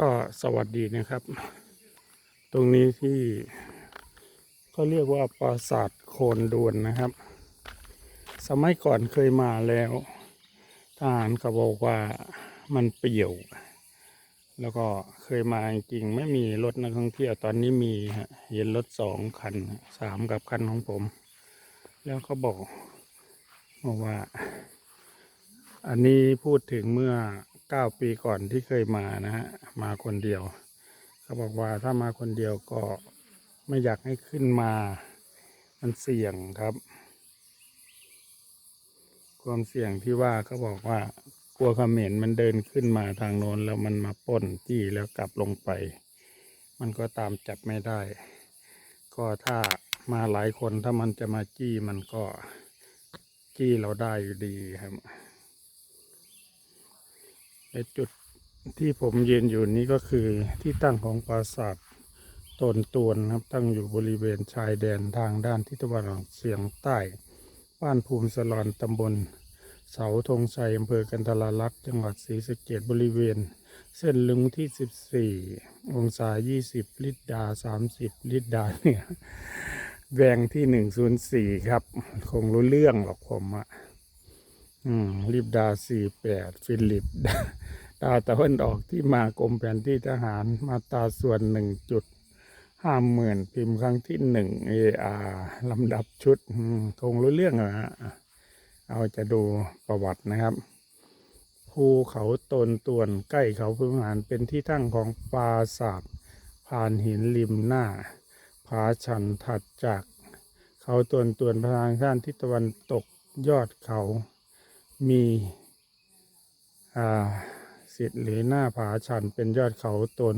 ก็สวัสดีนะครับ ตรงนี้ที่ก็เรียกว่าปราสาทโคนดวนนะครับ สมัยก่อนเคยมาแล้วทหารก็บอกว่ามันเปรี่ยว แล้วก็เคยมาจริงไม่มีรถนักท่องเที่ยวตอนนี้มีฮะเห็นรถสองคันสามกับคันของผม แล้วก็บอกบอกว่า อันนี้พูดถึงเมื่อ เก้าปีก่อนที่เคยมานะฮะมาคนเดียวเขาบอกว่าถ้ามาคนเดียวก็ไม่อยากให้ขึ้นมา มันเสี่ยงครับ ความเสี่ยงที่ว่าเขาบอกว่ากลัวเขมรมันเดินขึ้นมาทางโน้นแล้วมันมาป้นจี้แล้วกลับลงไป มันก็ตามจับไม่ได้ ก็ถ้ามาหลายคนถ้ามันจะมาจี้มันก็จี้เราได้อยู่ดีครับ ในจุดที่ผมยืนอยู่นี้ก็คือที่ตั้งของปราสาทตนตวนครับตั้งอยู่บริเวณชายแดนทางด้านทิศตะวันออกเฉียงใต้ บ้านภูมิสลอนตำบล เสาธงชัยอำเภอกันทรลักษณ์จังหวัดศรีสะเกษบริเวณ เส้นลึงที่ 14 องศา 20 ลิตรดา 30 ลิตรดาเนี่ยแวงที่ 104 ครับ คงรู้เรื่องหรอกผมอะอืมลิบดาสี่แปดฟิลิปดา ตะวันออกที่มากรมแผนที่ทหารมาตราส่วนหนึ่งจุดห้าหมื่นพิมพ์ครั้งที่หนึ่งเออาลำดับชุดคงรู้เรื่องอะฮะเอาจะดูประวัตินะครับภูเขาตนตวนใกล้เขาพื้นหารเป็นที่ตั้งของปราสาทผ่านหินริมหน้า ผาชันถัดจาก เขาตนตวนพทางด้านทิศตะวันตกยอดเขามีอ่า สิทธิ์หรือหน้าผาชันเป็นยอดเขาตน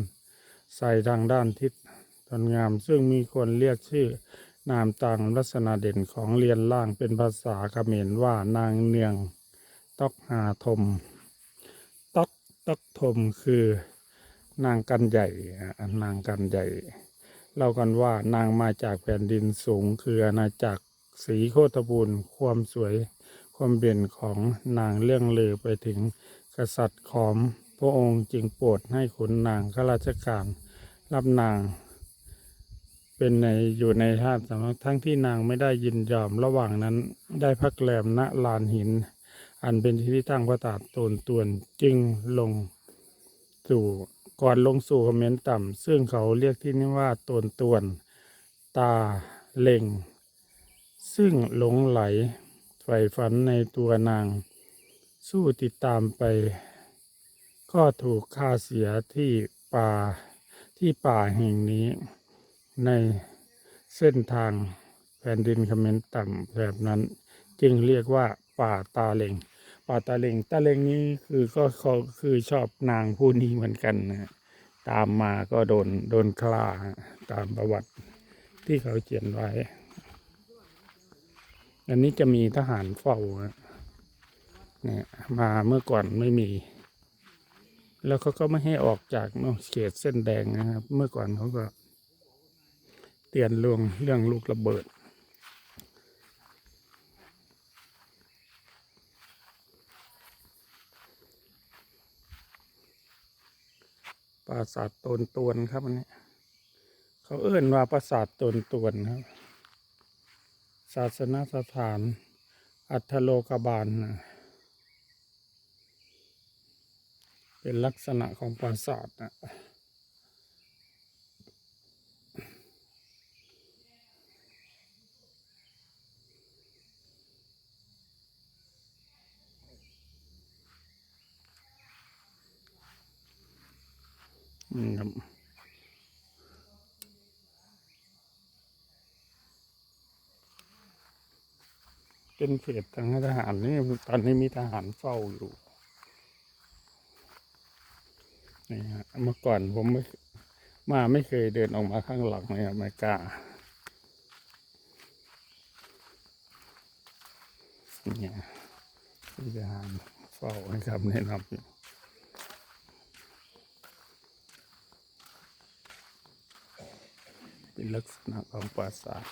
ใส่ทางด้านทิศตนงาม ซึ่งมีคนเรียกชื่อนามต่างลักษณะเด่นของเรียนล่างเป็นภาษาเขมรว่านางเนืองตอกหาทมตอกตอกทมคือนางกันใหญ่อะนางกันใหญ่ เล่ากันว่านางมาจากแผ่นดินสูงคืออาณาจักรศรีโคตบูรณ์ความสวยความเด่นของนางเรื่องเลือไปถึง กษัตริย์ขอมพระองค์จึงโปรดให้ขุนนางข้าราชการรับนาง เป็นในอยู่ในท่าสำนักทั้งที่นางไม่ได้ยินยอมระหว่างนั้นได้พักแรมณลานหิน อันเป็นที่ตั้งพระตาตนตวนจึงลงสู่ก่อนลงสู่คอมเขมนต์ต่ำซึ่งเขาเรียกที่นี่ว่าตนตวนตาเล็งซึ่งหลงไหลใฝ่ฝันในตัวนาง สู้ติดตามไป ก็ถูกฆ่าเสียที่ป่าที่ป่าแห่งนี้ในเส้นทางแผ่นดินเขมรต่ำแบบนั้น จึงเรียกว่าป่าตาเลงป่าตาเลงตาเลงนี้คือก็เขาคือชอบนางผู้นี้เหมือนกันนะตามมาก็โดนโดนฆ่าตามประวัติที่เขาเขียนไว้ อันนี้จะมีทหารเฝ้าอะ เนี่ยมาเมื่อก่อนไม่มี แล้วเขาก็ไม่ให้ออกจากเนอะเขตเส้นแดงนะครับ เมื่อก่อนเขาก็ เตือนเรื่องเรื่องลูกระเบิดปราสาทโตนตวนครับอันนี้เขาเอื้นว่าปราสาทโตนตวนครับ ศาสนสถาน อัทโลกบาลนะ เป็นลักษณะของปราสาทนะอืมครับเป็นเขตทางทหารนี่ตอนนี้มีทหารเฝ้าอยู่ นี่ฮะเมื่อก่อนผมไม่มาไม่เคยเดินออกมาข้างหลังเลยไม่กล้าเนี่ยมีทหาเฝ้าให้คำแนะนำอยู่เป็นลักษณะของปราสาท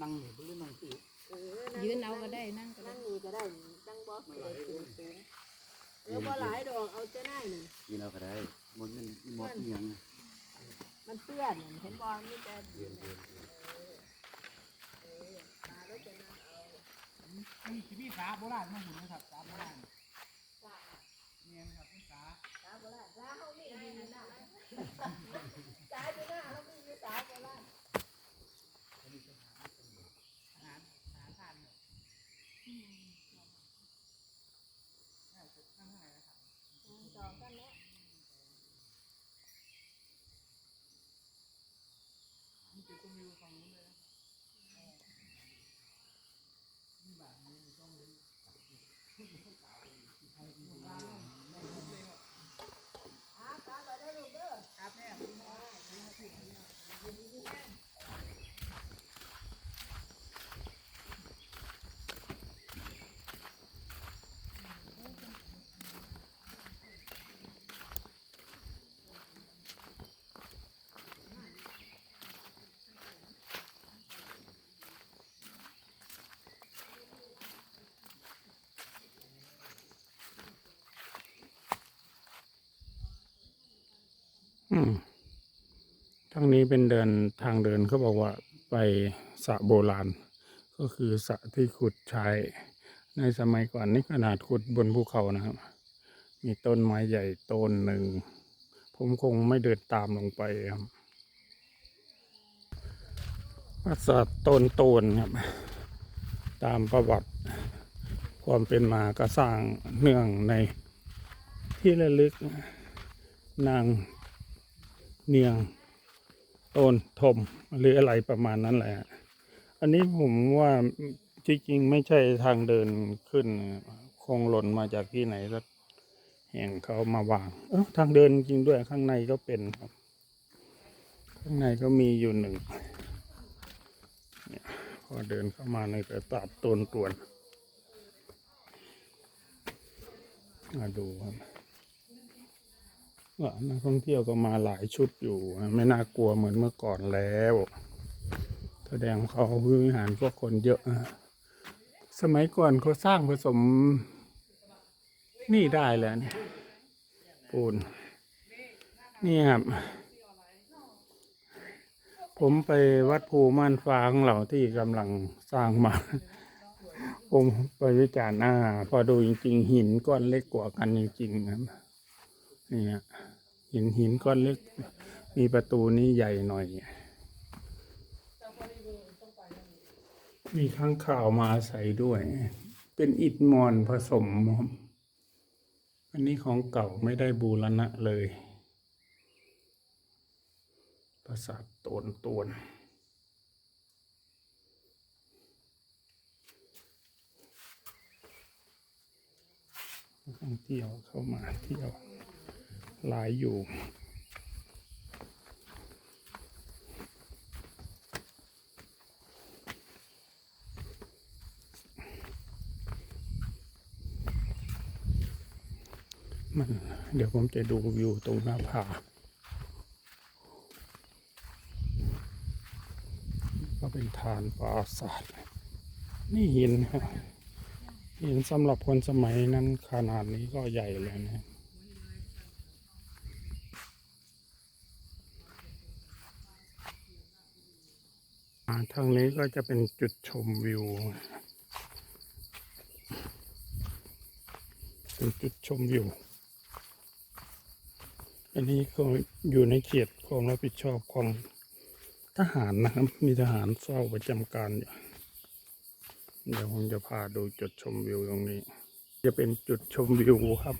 นั่งหรือหรือนั่งตีเออยืนเอาก็ได้นั่งก็ได้นั่งนี่ก็ได้นั่งบ่เออสูงสูงเออบ่หลายดอกเอาจะได้นี่กินเอาก็ได้มันมันหมดอิหยังมันเปื้อนนั่นเห็นบ่มีแต่เรียนเรียนนี่ที่พี่สาโบราณมาหุ่นนะครับสาโบราณเนี่ยนะครับพี่สา สาโบราณสาเฮามีอยู่ในนั้นสาอยู่หน้าเฮามีอยู่สาโบราณ อาหารอาหารทานเนี่ยนั่งข้างไหนนะครับ สองกันแล้ว นี่คือต้องมีฝั่งนู้นเลยนี่แบบนี้ต้องมี อ่าสาไปได้ลูกเด้อ ครับแม่ อืม ทางนี้เป็นเดินทางเดินเขาบอกว่าไปสระโบราณ ก็คือสระที่ขุดใช้ในสมัยก่อนนี่ขนาดขุดบนภูเขานะครับ มีต้นไม้ใหญ่ต้นหนึ่ง ผมคงไม่เดินตามลงไปครับปราสาทต้นโตนครับ ตามประวัติความเป็นมาก็สร้างเนื่องในที่ระลึกนาง เนียงโตนทมหรืออะไรประมาณนั้นแหละ อันนี้ผมว่าจริงๆไม่ใช่ทางเดินขึ้น คงหล่นมาจากที่ไหนแล้วแห่งเขามาวางเออทางเดินจริงด้วยข้างในก็เป็นครับ ข้างในก็มีอยู่หนึ่งเนี่ยพอเดินเข้ามาในแต่ตัดต้นตวนมาดูครับ นักท่องเที่ยวก็มาหลายชุดอยู่ ไม่น่ากลัวเหมือนเมื่อก่อนแล้วแสดงเขาวิหารพวกคนเยอะนะสมัยก่อนเขาสร้างผสมนี่ได้แล้วนี่ปูน นี่ครับ ผมไปวัดภูม่านฟ้าของเราที่กำลังสร้างมา ผมไปวิจารณ์อ่าพอดูจริง ๆ หินก้อนเล็กกว่ากันจริง ๆ ครับ นี่ฮะหินหินก้อนเล็ก มีประตูนี้ใหญ่หน่อย มีข้างข่าวมาอาศัยด้วย เป็นอิฐมอนผสม อันนี้ของเก่าไม่ได้บูรณะเลย ปราสาทโตนตวนท่องเที่ยวเข้ามาเที่ยว หลายอยู่ มันเดี๋ยวผมจะดูวิวตรงหน้าผาก็เป็นฐานปราสาทนี่หินครับหินสำหรับคนสมัยนั้นขนาดนี้ก็ใหญ่เลยนะ ทางนี้ก็จะเป็นจุดชมวิว เป็นจุดชมวิว อันนี้ก็อยู่ในเขตความรับผิดชอบของทหารนะครับ มีทหารเฝ้าประจำการอยู่ เดี๋ยวผมจะพาดูจุดชมวิวตรงนี้ จะเป็นจุดชมวิวครับ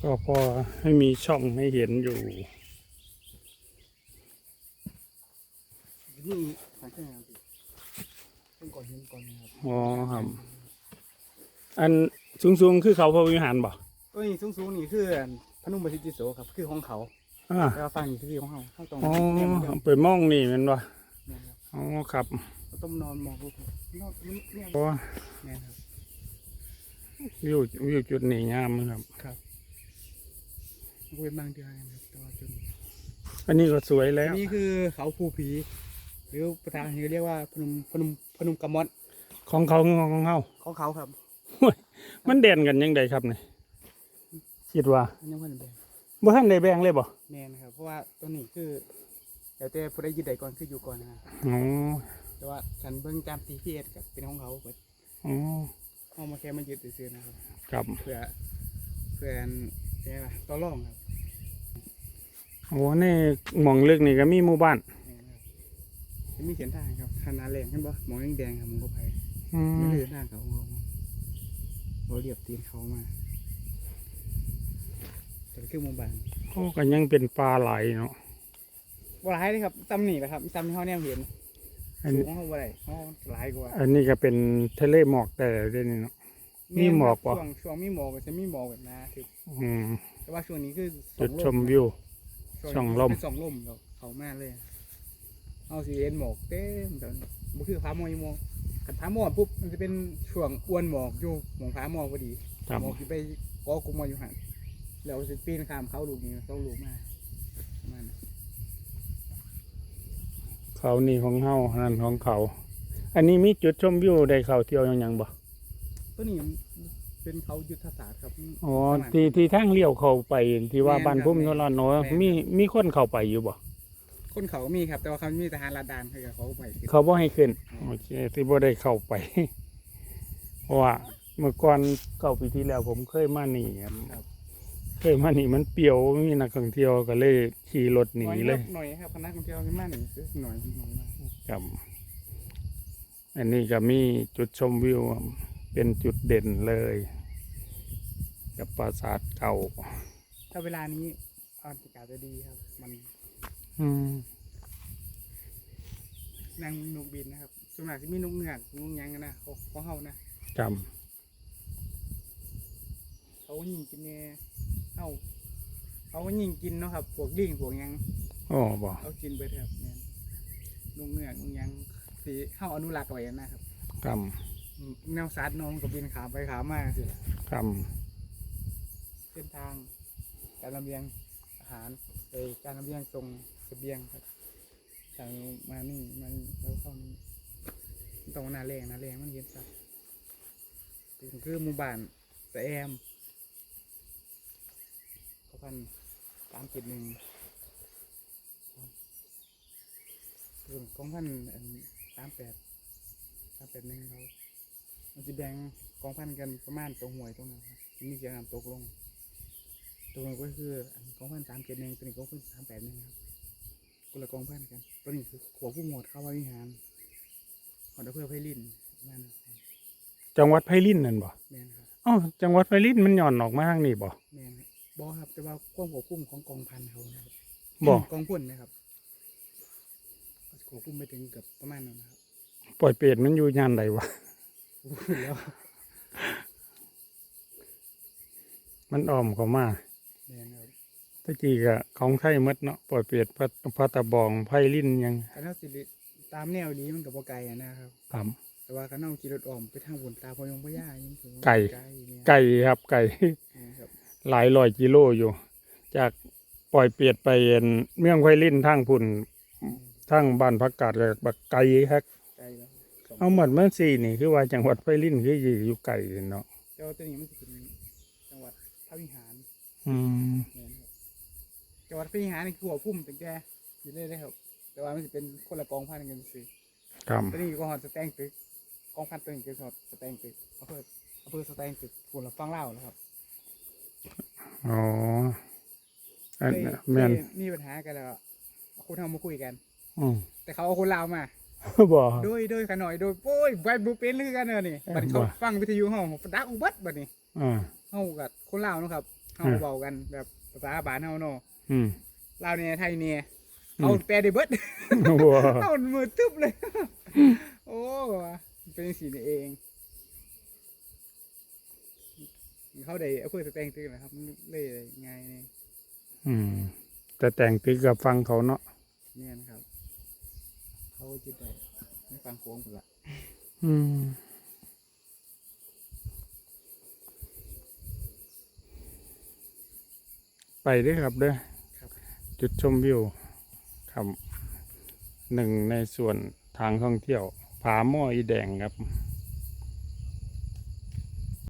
ก็พอให้มีช่องให้เห็นอยู่ นี่หายใจเอาสิเป็นก่อนเห็นก่อนนะครับ อ๋อครับ อันสูงๆคือเขาพระวิหารบ่เอ้ยสูงสูงๆนี่คือพนุ่มบสิทธิโสครับ คือของเขาอ่าแต่ว่าฟังอยู่ที่ของเขาเขาต้องอ๋อเนี่ยมันจะไปมองนี่แมันบ่เนี่ยครับอ๋อครับเราต้องนอนมองพวกนอนมันเนี่ยเพราะว่าเนี่ยครับ วิววิวจุดนี้งามนะครับครับมันก็เป็นบางเดือนครับแต่ว่าจนอันนี้ก็สวยแล้อัวนนี้คือเขาภูผี หรือภาษาอังกฤษเรียกว่าพนมพนมพนมกำมอดของเขาของเขาของเขาครับ มันเด่นกันยังไงครับเนี่ยคิดว่ามันยังพันแบงบ่ท่านได้แบ่งเลยบ่แมนครับ เพราะว่าตัวนี้คือแต่แต่ผู้ใดยึดใดก่อนคืออยู่ก่อนนะอ๋อแต่ว่าฉันเบิ่งตาม GPS กับเป็นของเขาเปิดอ๋อเอามาแค่มายึดซื้อๆนะครับ ครับเพื่อเพื่ออันเรียกว่าต่อรองครับโอ้นี่หมองลึกนี่ก็มีหมู่บ้านแม่นครับ จะมีเขียนทางครับคณะแรงเห็นปะหมองแดงๆครับมันก็ไปอืนี่มคือทางเขาของเขาเราเรียบตีนเขามาแต่คือหมุมบานโอ้ก็ยังเป็นปลาไหลเนาะว่าร้ายเลยครับจำนี่แหละครับจำที่เขาเนี่ยเห็นอันสูนี้งเขาบ่ได้เขาหลายกว่า อันนี้ก็เป็นทะเลหมอกแต่เด้นี่เนาะมีหมอกปะ ช่วงช่วงมีหมอกก็จะมีหมอกแบบนะคืออืมแต่ว่าช่วงนี้คือสจุอดงชลมมวิว ช่วงสองนี้ลม เป็นสองลมเราเขามากเลย เอาสีเอ็นหมอกเต็มแต่มันคือพาหมอยหมอกขันพาหมอกปุ๊บมันจะเป็นช่วงอ้วนหมอกอยู่หมองพาหมอกพอดีครับ หมอกที่ไปก็กุมมาอยู่หันแล้วสิปีนข้ามเขาลูกนี้เขาลูกมาประมาณนั้นเขานี่ของเฮานั่นของเขา อันนี้มีจุดชมวิวได้เข้าเที่ยวยังยังบ่ตัวนี้เป็นเขายุทธศาสตร์ครับอ๋อประมาณ ที่ที่ทางเลี้ยวเข้าไปที่ว่าแม่นบ้านครับพุ่มแม่โนนรานโนแม่นครับมีมีคนเข้าไปอยู่บ่ คนเขาก็มีครับ แต่ว่าเขามีทหารลาดานคือเขาไปขึ้นเขาบ่ให้ขึ้นโอเคที่บ่ได้เข้าไป เพราะว่าเมื่อก่อนเก้าปีที่แล้ว ผมเคยมานี่ครับครับเคยมานี่มันเปรี่ยวมีนักท่องเที่ยวก็เลยขี่รถหนีหน่อยเลยหน่อยครับคณะท่องเที่ยวที่มาหนึ่งซื้อหน่อยหน่อยมากครับ อันนี้ก็มีจุดชมวิวครับเป็นจุดเด่นเลย กับปราสาทเก่า ถ้าเวลานี้อากาศจะดีครับ มัน อืมนั่งนกบินนะครับส่วนมากจะมีนกเหงือกนกหยังกันนะเขาเขาเฮานะจเขายิงกินเนี่ยเฮาเขาก็ยิงกินเนาะครับพวกลิงพวกหยังำอ๋อบ่เขากินไปเถอะเนี่ยนกเหงือกนกหยังที่เฮาอนุรักษ์ไว้นะครับกแนวซัดน้องกับบินขามไปขามมาสิำกเส้นทางการลำเลียงอาหารไปการลำเลียงส่ง เบียงครับจากมานี่มานี่แล้วเข้าตรงนาแรงนาแรงมันเย็นสัตว์คือหมู่บ้านสะแอมเขาพันสามเจ็ดหนึ่งถึงของพันสามแปดสามแปดหนึ่งเขามันจะแบ่งกองพันกันประมาณตรงห่วยตรงนั้นครับที่มีเสียงน้ำตกลงตัวนี้ก็คือกองพันสามเจ็ดหนึ่งตัวนี้กองพันสามแปดหนึ่งครับ คนละกองพันกันตัวนี้คือขัวผู้หมวดเข้ามาวิหารขอดเพื่อไพลินประมาณนั้นครับำจังหวัดไพลินนั่นบ่แมนครับอ๋อจังหวัดไพลินมันหย่อนออกมาทางนี้บ่แมนครับบอครับแต่ว่าความควบคุมของกองพันเขานะครับบ่กองพุ่นนะครับควบคุมไปถึงเกับประมาณนั้นนะครับปล่อยเป็ดมันอยู่ยานใดวะ พูดแล้วมันอ้อมเข้ามาแมนครับ ตะกี้ก็ของไทยหมดเนาะปล่อยเป็ดพัดพัตะบองไพลินยังการเท่าสิริตามแนวนี้มันกับบ่ไกลอะนะครับ ครับ แต่ว่าการนั่งขี่รถออมไปทางบนตาพอยงพญายังถือว่าไกล ไกลเนี่ยไก่ครับไก่นะครับหลายร้อยกิโลอยู่ จากปล่อยเปียดไปเอ็นเมืองไพลินทางพุ่นทางบ้านพักกาดก็บักไก่ฮักไกลแล้วสงเอาหมดเมื่อสี่นี่คือว่าจังหวัดไพลินคืออยู่ไก่เนาะแต่ว่าตัวนี้มันจะเป็นจังหวัดพระวิหารอืมเนี่ยนะครับ จังหวัดพระวิหารนี่คือหัวพุ่มตั้งแต่อยู่เลยนะครับ แต่ว่ามันจะเป็นคนละกองพันกันสิครับตัวนี้ก็หอดสแตงตึกกองพันตัวนี้ก็หอดสแตงตึกอำเภออำเภอสแตงตึกคนละฟังเล่าวนะครับอ๋ออันเคยแม่นเคยมีปัญหากันแล้วเอาคนทำมาคุยกันอืมแต่เขาเอาคนลาวมาบ่โดยโดยขาหน่อยโดยโอ้ยไวบุเป็นเรื่องกันเนอะนี่เอ้ยบัดนี้เขาบ่ฟังวิทยุเฮาดักอุบัติบัดนี้อ่าเฮากับคนลาวเนาะครับเฮาอืมเว้ากันแบบภาษาบ้านเฮาเนาะ อืลาวเนี่ยไทยเนี่ยเอาแปลได้เบิดเอาหมือทึบเลย โอ้เป็นสีนี่เองเขาได้เอาเพื่แต่งตึกนะครับเลยง่ายเลยอืแต่แต่งตึกกับฟังเขาเนาะเนี่ยนะครับ เขาจะได้ไม่ฟังโค้งหมดละไปด้วยครับเด้อ จุดชมวิวครับหนึ่งในส่วนทางท่องเที่ยวผาหม้ออีแดงครับ